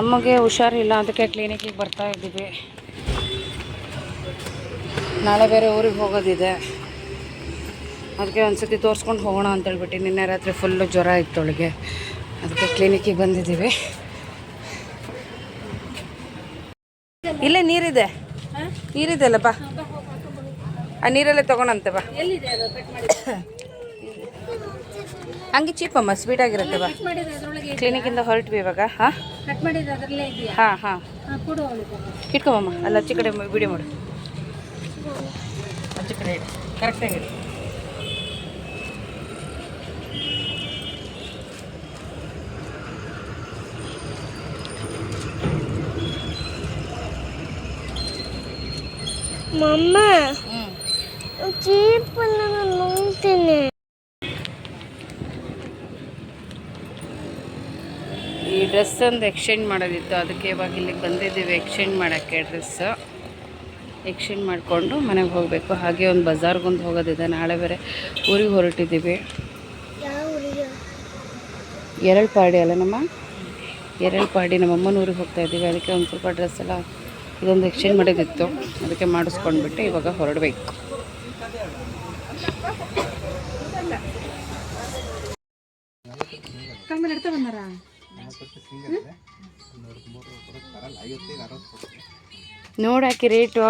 ಅಮ್ಮಗೆ ಹುಷಾರಿಲ್ಲ ಅದಕ್ಕೆ ಕ್ಲಿನಿಕ್ಕಿಗೆ ಬರ್ತಾ ಇದ್ದೀವಿ. ನಾಳೆ ಬೇರೆ ಊರಿಗೆ ಹೋಗೋದಿದೆ. ಅದಕ್ಕೆ ಒಂದ್ಸತಿ ತೋರಿಸ್ಕೊಂಡು ಹೋಗೋಣ ಅಂತೇಳ್ಬಿಟ್ಟು ನಿನ್ನೆ ರಾತ್ರಿ ಫುಲ್ಲು ಜ್ವರ ಇತ್ತು ಅವಳಿಗೆ. ಅದಕ್ಕೆ ಕ್ಲಿನಿಕ್ಕಿಗೆ ಬಂದಿದ್ದೀವಿ. ಇಲ್ಲೇ ನೀರಿದೆ. ನೀರಿದೆ ಅಲ್ಲ ಬಾ. ಆ ನೀರಲ್ಲೇ ತಗೊಳಂತೆ ಬಾ. ಹಂಗೆ ಚೀಪಮ್ಮ ಸ್ವೀಟ್ ಆಗಿರುತ್ತೆ ಬಾ. ಕ್ಲಿನಿಕ್ಕಿಂದ ಹೊರಟ್ವಿ ಇವಾಗ ಹಾಂ? ಕಟ್ ಮಾಡಿದ್ರೆ ಅದರಲ್ಲೇ ಇದೆಯಾ? ಹಾಂ ಹಾಂ. ಹಾಂ ಕೊಡು ಅವಳಿಗೆ ಇಟ್ಕೊಬಮ್ಮ ಅಲ್ಲಿ ಆಚೆ ಕಡೆ ವಿಡಿಯೋ ಮಾಡು. ಆಚೆ ಕಡೆ ಇಡು. ಕರೆಕ್ಟಾಗಿ ಇಡು. ಮಮ್ಮ ಹ್ಞೂ ಚೀಪನ್ನ ನಾನು ನೋಡ್ತೀನಿ. ಡ್ರೆಸ್ ಒಂದು ಎಕ್ಸ್ಚೇಂಜ್ ಮಾಡೋದಿತ್ತು. ಅದಕ್ಕೆ ಇವಾಗ ಇಲ್ಲಿಗೆ ಬಂದಿದ್ದೀವಿ. ಎಕ್ಸ್ಚೇಂಜ್ ಮಾಡೋಕ್ಕೆ ಡ್ರೆಸ್ ಎಕ್ಸ್ಚೇಂಜ್ ಮಾಡಿಕೊಂಡು ಮನೆಗೆ ಹೋಗಬೇಕು. ಹಾಗೆ ಒಂದು ಬಜಾರ್ಗೊಂದು ಹೋಗೋದಿದೆ. ನಾಳೆ ಬೇರೆ ಊರಿಗೆ ಹೊರಟಿದ್ದೀವಿ. ಎರಡು ಪಾಡಿ ಅಲ್ಲ ನಮ್ಮ? ಎರಡು ಪಾಡಿ ನಮ್ಮ ಅಮ್ಮನ ಊರಿಗೆ ಹೋಗ್ತಾ ಇದ್ದೀವಿ. ಅದಕ್ಕೆ ಒಂದು ಸ್ವಲ್ಪ ಡ್ರೆಸ್ ಎಲ್ಲ ಇದೊಂದು ಎಕ್ಸ್ಚೇಂಜ್ ಮಾಡೋದಿತ್ತು. ಅದಕ್ಕೆ ಮಾಡಿಸ್ಕೊಂಡ್ಬಿಟ್ಟು ಇವಾಗ ಹೊರಡಬೇಕು. ಬಂದಾರ? ನೋಡಾಕಿ ರೇಟು.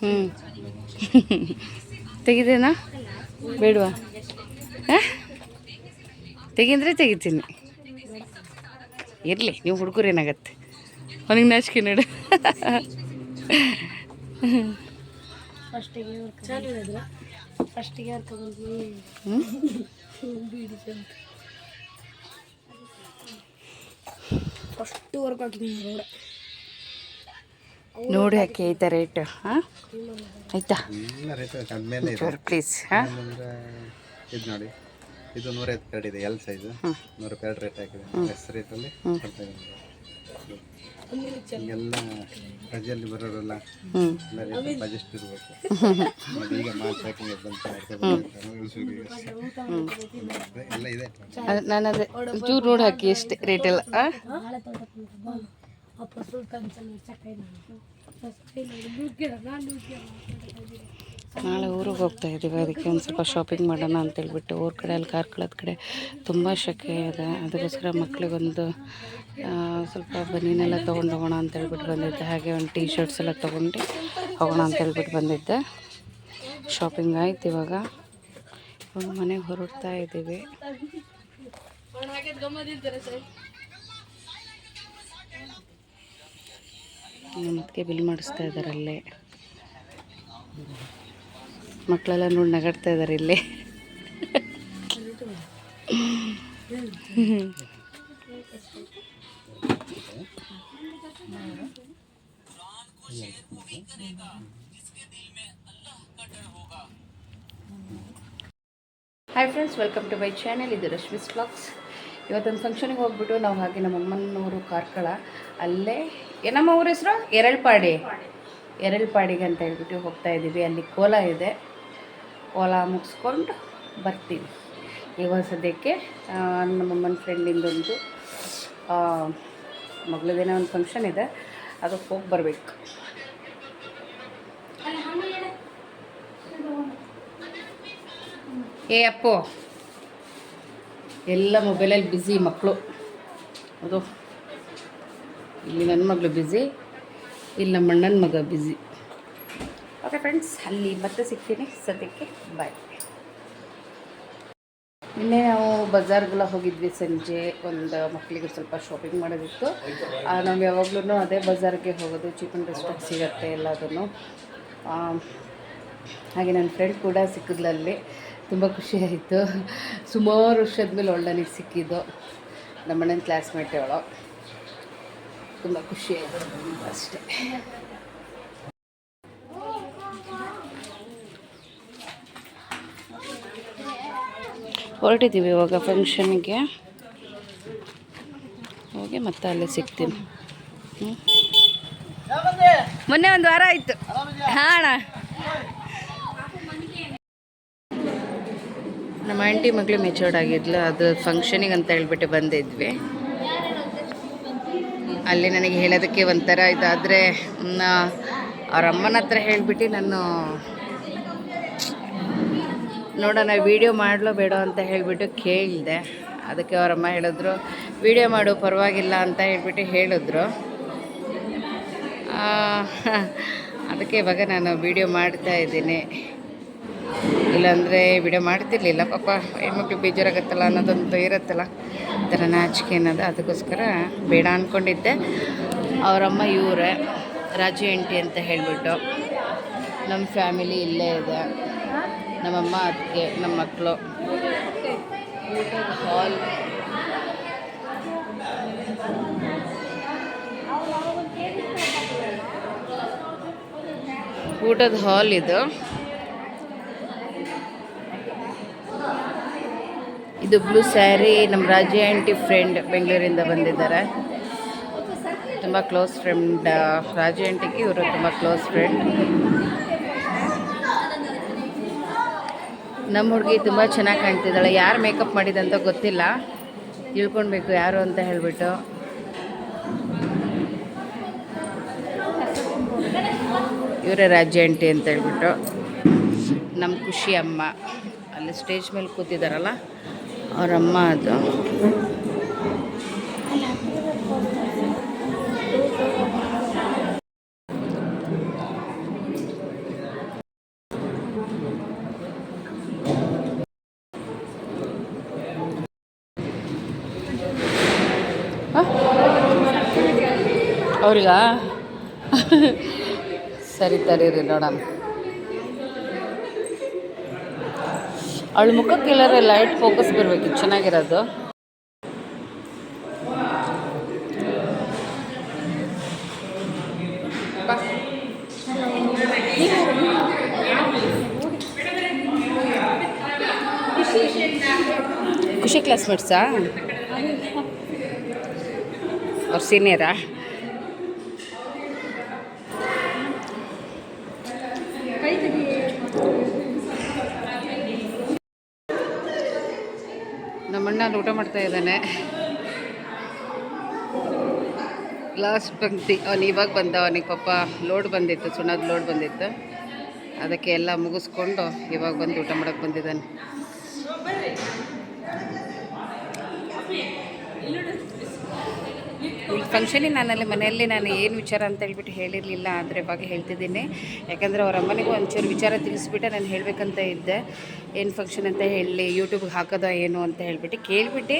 ಹ್ಞೂ ತೆಗಿದೇನಾ? ಬೇಡವಾ? ತೆಗಿಂದ್ರೆ ತೆಗಿತೀನಿ. ಇರಲಿ ನೀವು ಹುಡುಗರು ಏನಾಗತ್ತೆ ಅವನಿಗೆ ನಾಚಿಕೆ ನೋಡು. ಫಸ್ಟಿಗೆ ಫಸ್ಟಿಗೆ ಹ್ಞೂ ಫಸ್ಟ್ ವರ್ಕ್ ಹಾಕಿದ್ದೀನಿ ನೋಡ. ನೋಡಿ ಹಾಕಿ ಆಯ್ತಾ ರೇಟ್ ಹಾಂ? ಆಯ್ತಾ? ಪ್ಲೀಸ್ ಹಾಂ? ಇದು ನೋಡಿ. ಇದು ನೂರೈವತ್ತು ಎರಡು ಇದೆ ಎಲ್ ಸೈಜು ನೂರು ರೂಪಾಯಿ ಎರಡು ರೇಟ್ ಹಾಕಿದೆ. ಎಸ್ ರೇಟಲ್ಲಿ ಕೊಡ್ತಾ ಇದ್ದೀನಿ ಪ್ರಜೆಯಲ್ಲಿ ರಜೆಯಲ್ಲಿ ಬರೋರೆಲ್ಲ ಎಲ್ಲ ರೇಟ್ ಬಜೆಸ್ಟ್ ಇರಬೇಕು. ಮತ್ತೆ ಈಗ ಬಂತು ಎಲ್ಲ ಇದೆ. ನಾನು ಅದೇ ಚೂರು ನೋಡಿ ಹಾಕಿ ಅಷ್ಟೇ ರೇಟೆಲ್ಲ ಎಲ್ಲ ನಾಳೆ ಊರಿಗೆ ಹೋಗ್ತಾ ಇದ್ದೀವಿ ಅದಕ್ಕೆ ಒಂದು ಸ್ವಲ್ಪ ಶಾಪಿಂಗ್ ಮಾಡೋಣ ಅಂತೇಳ್ಬಿಟ್ಟು ಊರ ಕಡೆ ಅಲ್ಲಿ ಕಾರ್ಕಳದ ಕಡೆ ತುಂಬ ಶೆಕೆ ಇದೆ. ಅದಕ್ಕೋಸ್ಕರ ಮಕ್ಳಿಗೊಂದು ಆ, ಸ್ವಲ್ಪ ಬನೀನೆಲ್ಲ ತೊಗೊಂಡು ಹೋಗೋಣ ಅಂತ ಹೇಳ್ಬಿಟ್ಟು ಬಂದಿದ್ದೆ. ಹಾಗೆ ಒಂದು ಟೀ ಶರ್ಟ್ಸ್ ಎಲ್ಲ ತೊಗೊಂಡು ಹೋಗೋಣ ಅಂತ ಹೇಳ್ಬಿಟ್ಟು ಬಂದಿದ್ದೆ. ಶಾಪಿಂಗ್ ಆಯ್ತು ಇವಾಗ. ಇವಾಗ ಮನೆಗೆ ಹೊರಡ್ತಾ ಇದ್ದೀವಿ. ಮತ್ತೆ ಬಿಲ್ ಮಾಡಿಸ್ತಾ ಇದ್ದಾರೆ ಅಲ್ಲೇ. ಮಕ್ಕಳೆಲ್ಲ ನೋಡಿ ನಗಾಡ್ತಾ ಇದ್ದಾರೆ ಇಲ್ಲಿ. Hi friends welcome to my channel ಇದು ರಶ್ಮಿಸ್ ಬ್ಲಾಗ್ಸ್ ಇವತ್ತೊಂದು ಫಂಕ್ಷನಿಗೆ ಹೋಗ್ಬಿಟ್ಟು ನಾವು ಹಾಗೆ ನಮ್ಮ ಅಮ್ಮನವರು ಕಾರ್ಕಳ, ಅಲ್ಲೇ ಏನಮ್ಮ ಊರ ಹೆಸರು? ಎರಳ್ಪಾಡಿ. ಎರಳ್ಪಾಡಿಗೆ ಅಂತ ಹೇಳ್ಬಿಟ್ಟು ಹೋಗ್ತಾ ಇದ್ದೀವಿ. ಅಲ್ಲಿ ಕೋಲ ಇದೆ. ಕೋಲ ಮುಗಿಸ್ಕೊಂಡು ಬರ್ತೀವಿ. ಇವಾಗ ಸದ್ಯಕ್ಕೆ ನಮ್ಮಮ್ಮನ ಫ್ರೆಂಡಿಂದೊಂದು ಮಗಳದೇನೋ ಒಂದು ಫಂಕ್ಷನ್ ಇದೆ. ಅದಕ್ಕೆ ಹೋಗಿ ಬರಬೇಕು. ಏ ಅಪ್ಪು, ಎಲ್ಲ ಮೊಬೈಲಲ್ಲಿ ಬ್ಯುಸಿ ಮಕ್ಕಳು ಅದು, ಇಲ್ಲಿ ನನ್ನ ಮಗಳು ಬ್ಯುಸಿ ಇಲ್ಲಿ ನಮ್ಮ ಅಣ್ಣನ ಮಗ ಬ್ಯುಸಿ ಓಕೆ ಫ್ರೆಂಡ್ಸ್ ಅಲ್ಲಿ ಮತ್ತೆ ಸಿಗ್ತೀನಿ. ಸದ್ಯಕ್ಕೆ ಬಾಯ್ ನಿನ್ನೆ ನಾವು ಬಜಾರ್ಗೆಲ್ಲ ಹೋಗಿದ್ವಿ ಸಂಜೆ. ಒಂದು ಮಕ್ಕಳಿಗೆ ಸ್ವಲ್ಪ ಶಾಪಿಂಗ್ ಮಾಡೋದಿತ್ತು. ನಾವು ಯಾವಾಗಲೂ ಅದೇ ಬಜಾರ್ಗೆ ಹೋಗೋದು ಚೀಪ್ ಆ್ಯಂಡ್ ಬೆಸ್ಟಾಗಿ ಸಿಗುತ್ತೆ ಎಲ್ಲದನ್ನು. ಹಾಗೆ ನನ್ನ ಫ್ರೆಂಡ್ ಕೂಡ ಸಿಕ್ಕಿದ್ಲಲ್ಲಿ ತುಂಬ ಖುಷಿ ಆಯಿತು. ಸುಮಾರು ವರ್ಷದ ಮೇಲೆ ಒಳ್ಳೆ ನನಗೆ ಸಿಕ್ಕಿದ್ದು. ನಮ್ಮಣ್ಣನ ಕ್ಲಾಸ್ಮೇಟ್ ಅವಳು. ತುಂಬ ಖುಷಿ ಆಯಿತು. ಅಷ್ಟೇ. ಹೊರಟಿದ್ದೀವಿ ಇವಾಗ ಫಂಕ್ಷನ್ಗೆ ಹೋಗಿ ಮತ್ತೆ ಅಲ್ಲೇ ಸಿಗ್ತೀನಿ. ಮೊನ್ನೆ ಒಂದು ವಾರ ಆಯಿತು. ಹಾಣ ನಮ್ಮ ಆಂಟಿ ಮಗಳು ಮೆಚೂರ್ಡ್ ಆಗಿದ್ಲು, ಅದು ಫಂಕ್ಷನಿಗೆ ಅಂತ ಹೇಳ್ಬಿಟ್ಟು ಬಂದಿದ್ವಿ. ಅಲ್ಲಿ ನನಗೆ ಹೇಳೋದಕ್ಕೆ ಒಂಥರ ಇದಾದರೆ ಅವರ ಅಮ್ಮನ ಹತ್ರ ಹೇಳಿಬಿಟ್ಟು ನಾನು ನೋಡೋಣ ವೀಡಿಯೋ ಮಾಡಲೋ ಬೇಡ ಅಂತ ಹೇಳಿಬಿಟ್ಟು ಕೇಳಿದೆ. ಅದಕ್ಕೆ ಅವರಮ್ಮ ಹೇಳಿದ್ರು ವೀಡಿಯೋ ಮಾಡು ಪರವಾಗಿಲ್ಲ ಅಂತ ಹೇಳ್ಬಿಟ್ಟು ಹೇಳಿದ್ರು. ಆ, ಅದಕ್ಕೆ ಇವಾಗ ನಾನು ವೀಡಿಯೋ ಮಾಡ್ತಾ ಇದ್ದೀನಿ. ಇಲ್ಲಾಂದರೆ ವಿಡಿಯೋ ಮಾಡ್ತಿರ್ಲಿಲ್ಲ ಪಾಪ ಹೆಣ್ಮಕ್ಳು ಬೇಜಾರಾಗತ್ತಲ್ಲ ಅನ್ನೋದೊಂದು ಇರುತ್ತಲ್ಲ ಈ ಥರ ನಾಚಿಕೆ ಅನ್ನೋದು. ಅದಕ್ಕೋಸ್ಕರ ಬೇಡ ಅಂದ್ಕೊಂಡಿದ್ದೆ ಅವರಮ್ಮ ಇವರೇ ರಾಜು ಎಂಟಿ ಅಂತ ಹೇಳಿಬಿಟ್ಟು ನಮ್ಮ ಫ್ಯಾಮಿಲಿ ಇಲ್ಲೇ ಇದೆ. ನಮ್ಮಮ್ಮ ಅದಕ್ಕೆ ನಮ್ಮ ಮಕ್ಕಳು ಹಾಲ್ ಊಟದ ಹಾಲ್ ಇದು. ಇದು ಬ್ಲೂ ಸ್ಯಾರಿ ನಮ್ಮ ರಾಜಿ ಆಂಟಿ ಫ್ರೆಂಡ್ ಬೆಂಗಳೂರಿಂದ ಬಂದಿದ್ದಾರೆ. ತುಂಬ ಕ್ಲೋಸ್ ಫ್ರೆಂಡ್ ರಾಜಿ ಆಂಟಿಗೆ ಇವರು ತುಂಬ ಕ್ಲೋಸ್ ಫ್ರೆಂಡ್ ನಮ್ಮ ಹುಡುಗಿ ತುಂಬ ಚೆನ್ನಾಗಿ ಕಾಣ್ತಿದ್ದಾಳೆ. ಯಾರು ಮೇಕಪ್ ಮಾಡಿದಂತ ಗೊತ್ತಿಲ್ಲ. ತಿಳ್ಕೊಳ್ಬೇಕು ಯಾರು ಅಂತ ಹೇಳಿಬಿಟ್ಟು. ಇವರೇ ರಾಜ್ಯ ಆಂಟಿ ಅಂತ ಹೇಳ್ಬಿಟ್ಟು. ನಮ್ಮ ಖುಷಿ ಅಮ್ಮ. ಅಲ್ಲಿ ಸ್ಟೇಜ್ ಮೇಲೆ ಕೂತಿದ್ದಾರಲ್ಲ ಅವರಮ್ಮ ಅದು. ಅವ್ರಿಗ? ಸರಿ ತರೀರಿ ನೋಡೋಣ. ಅವಳ ಮುಖಕ್ಕೆ ಎಲ್ಲಾರ ಲೈಟ್ ಫೋಕಸ್ ಬರಬೇಕು, ಚೆನ್ನಾಗಿರೋದು. ಖುಷಿ ಕ್ಲಾಸ್ಮೇಟ್ಸಾ ಅವ್ರ ಸೀನಿಯರಾ ಅಲ್ಲಿ ಊಟ ಮಾಡ್ತಾ ಇದ್ದಾನೆ. ಲಾಸ್ಟ್ ಪಂಕ್ತಿ. ಅವನು ಇವಾಗ ಬಂದ, ಅವನಿಗೆ ಪಾಪ ಲೋಡ್ ಬಂದಿತ್ತು, ಸುಣ್ಣದ ಲೋಡ್ ಬಂದಿತ್ತು. ಅದಕ್ಕೆ ಎಲ್ಲ ಮುಗಿಸ್ಕೊಂಡು ಇವಾಗ ಬಂದು ಊಟ ಮಾಡೋಕ್ಕೆ ಬಂದಿದ್ದಾನೆ. ಫಂಕ್ಷನಿಗೆ ನಾನಲ್ಲಿ ಮನೆಯಲ್ಲಿ ನಾನು ಏನು ವಿಚಾರ ಅಂತ ಹೇಳ್ಬಿಟ್ಟು ಹೇಳಿರಲಿಲ್ಲ, ಆದರೆ ಇವಾಗ ಹೇಳ್ತಿದ್ದೀನಿ. ಯಾಕಂದರೆ ಅವ್ರ ಅಮ್ಮನಿಗೂ ಒಂಚೂರು ವಿಚಾರ ತಿಳಿಸ್ಬಿಟ್ಟೆ, ನಾನು ಹೇಳಬೇಕಂತ ಇದ್ದೆ. ಏನು ಫಂಕ್ಷನ್ ಅಂತ ಹೇಳಿ ಯೂಟ್ಯೂಬ್ಗೆ ಹಾಕೋದೋ ಏನು ಅಂತ ಹೇಳ್ಬಿಟ್ಟು ಕೇಳಿಬಿಟ್ಟು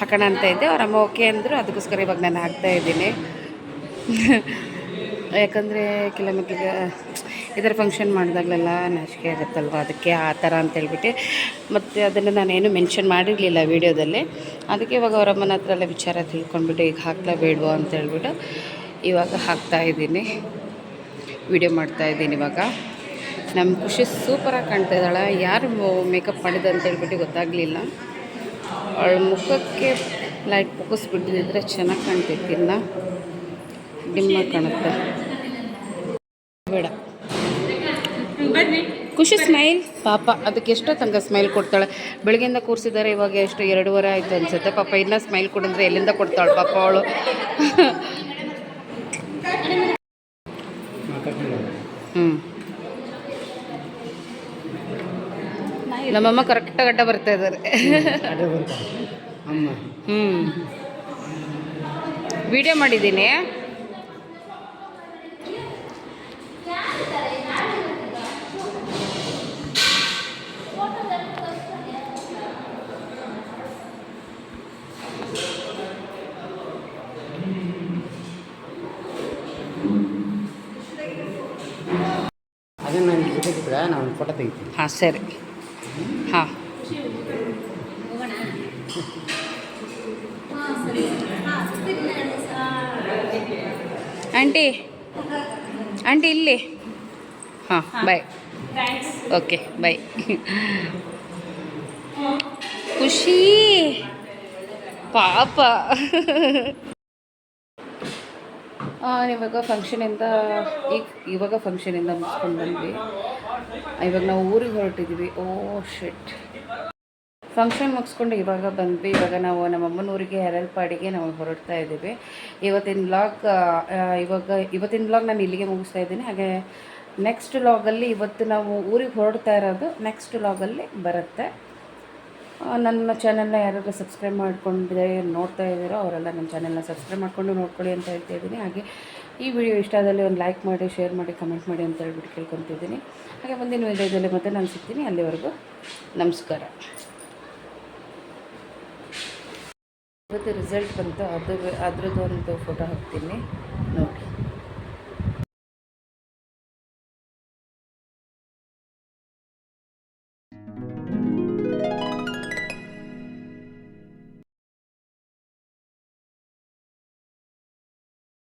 ಹಾಕೋಣ ಅಂತ ಇದ್ದೆ. ಅವ್ರ ಅಮ್ಮ ಓಕೆ ಅಂದರು, ಅದಕ್ಕೋಸ್ಕರ ಇವಾಗ ನಾನು ಹಾಕ್ತಾ ಇದ್ದೀನಿ. ಯಾಕಂದರೆ ಇದರ ಫಂಕ್ಷನ್ ಮಾಡಿದಾಗಲೆಲ್ಲ ನಾಚಿಕೆ ಆಗುತ್ತಲ್ವ? ಅದಕ್ಕೆ ಆ ಥರ ಅಂತ ಹೇಳ್ಬಿಟ್ಟು ಮತ್ತು ಅದನ್ನು ನಾನೇನು ಮೆನ್ಷನ್ ಮಾಡಿರಲಿಲ್ಲ ವೀಡಿಯೋದಲ್ಲಿ. ಅದಕ್ಕೆ ಇವಾಗ ಅವರಮ್ಮನ ಹತ್ರ ಎಲ್ಲ ವಿಚಾರ ತಿಳ್ಕೊಂಡ್ಬಿಟ್ಟು, ಈಗ ಹಾಕ್ಲಾ ಬೇಡವೋ? ಅಂತ ಹೇಳ್ಬಿಟ್ಟು ಇವಾಗ ಹಾಕ್ತಾ ಇದ್ದೀನಿ. ವಿಡಿಯೋ ಮಾಡ್ತಾ ಇದ್ದೀನಿ ಇವಾಗ. ನಮ್ಮ ಖುಷಿ ಸೂಪರಾಗಿ ಕಾಣ್ತಾ ಇದ್ದಾಳೆ? ಯಾರು ಮೇಕಪ್ ಮಾಡಿದೆ ಅಂತ ಹೇಳ್ಬಿಟ್ಟು ಗೊತ್ತಾಗಲಿಲ್ಲ. ಅವಳ ಮುಖಕ್ಕೆ ಲೈಟ್ ಫೋಕಸ್ ಬಿಟ್ಟಿದ್ರೆ ಚೆನ್ನಾಗಿ ಕಾಣ್ತೈತಿ ಇನ್ನು ಡಿಮ್ಮಾಗಿ ಕಾಣುತ್ತೆ ಬೇಡ. ಖುಷಿ ಸ್ಮೈಲ್. ಪಾಪ ಅದಕ್ಕೆ ಎಷ್ಟೋ ತನಕ ಸ್ಮೈಲ್ ಕೊಡ್ತಾಳೆ. ಬೆಳಗ್ಗೆಯಿಂದ ಕೂರಿಸಿದ್ದಾರೆ ಇವಾಗ ಎಷ್ಟು ಎರಡೂವರೆ ಆಯಿತು ಅನ್ಸುತ್ತೆ. ಪಾಪ ಇನ್ನೂ ಸ್ಮೈಲ್ ಕೊಡಂದ್ರೆ ಎಲ್ಲಿಂದ ಕೊಡ್ತಾಳೆ ಪಾಪ ಅವಳು. ಹ್ಞೂ ನಮ್ಮಮ್ಮ ಕರೆಕ್ಟಾಗಿ ಅಡ್ಡ ಬರ್ತಾ ಇದ್ದಾರೆ. ಹ್ಞೂ ವಿಡಿಯೋ ಮಾಡಿದ್ದೀನಿ ಅದನ್ನು ನಾನು ಒಂದು ಫೋಟೋ ತೆಗಿತೀನಿ. ಹಾಂ, ಸರಿ. ಹಾಂ. ಆಂಟಿ ಆಂಟಿ ಇಲ್ಲಿ. ಹಾಂ ಬಾಯ್ ಓಕೆ ಬಾಯ್ ಖುಷಿ. ಪಾಪ. ಇವಾಗ ಫಂಕ್ಷನಿಂದ ಈಗ ಇವಾಗ ಫಂಕ್ಷನಿಂದ ಮುಗಿಸ್ಕೊಂಡು ಬಂದ್ವಿ. ಇವಾಗ ನಾವು ಊರಿಗೆ ಹೊರಟಿದ್ದೀವಿ. ಓ ಶೆಟ್ ಫಂಕ್ಷನ್ ಮುಗಿಸ್ಕೊಂಡು ಇವಾಗ ಬಂದ್ವಿ. ಇವಾಗ ನಾವು ನಮ್ಮ ಅಮ್ಮನ ಊರಿಗೆ ಹೆರಲ್ಪಾಡಿಗೆ ನಾವು ಹೊರಡ್ತಾ ಇದ್ದೀವಿ. ಇವತ್ತಿನ ಬ್ಲಾಗ್ ಇವಾಗ ಇವತ್ತಿನ ಬ್ಲಾಗ್ ನಾನು ಇಲ್ಲಿಗೆ ಮುಗಿಸ್ತಾ ಇದ್ದೀನಿ. ಹಾಗೆ ನೆಕ್ಸ್ಟ್ ಲಾಗಲ್ಲಿ ಇವತ್ತು ನಾವು ಊರಿಗೆ ಹೊರಡ್ತಾ ಇರೋದು ನೆಕ್ಸ್ಟ್ ಲಾಗಲ್ಲಿ ಬರುತ್ತೆ. ನನ್ನ ಚಾನೆಲ್ನ ಯಾರಾದರೂ ಸಬ್ಸ್ಕ್ರೈಬ್ ಮಾಡ್ಕೊಂಡಿದೆ ನೋಡ್ತಾ ಇದ್ದೀರೋ ಅವರೆಲ್ಲ ನನ್ನ ಚಾನೆಲ್ನ ಸಬ್ಸ್ಕ್ರೈಬ್ ಮಾಡ್ಕೊಂಡು ನೋಡ್ಕೊಳ್ಳಿ ಅಂತ ಹೇಳ್ತಾ ಇದ್ದೀನಿ. ಹಾಗೆ ಈ ವಿಡಿಯೋ ಇಷ್ಟ ಆದಲ್ಲಿ ಒಂದು ಲೈಕ್ ಮಾಡಿ, ಶೇರ್ ಮಾಡಿ, ಕಮೆಂಟ್ ಮಾಡಿ ಅಂತ ಹೇಳ್ಬಿಟ್ಟು ಕೇಳ್ಕೊತಿದ್ದೀನಿ. ಹಾಗೆ ಮುಂದಿನ ವಿಡಿಯೋದಲ್ಲಿ ಮತ್ತೆ ನಾನು ಸಿಗ್ತೀನಿ. ಅಲ್ಲಿವರೆಗೂ ನಮಸ್ಕಾರ. ಇವತ್ತು ರಿಸಲ್ಟ್ ಬಂತು. ಅದು ಅದ್ರದ್ದು ಒಂದು ಫೋಟೋ ಹಾಕ್ತೀನಿ. ನೋಡಿ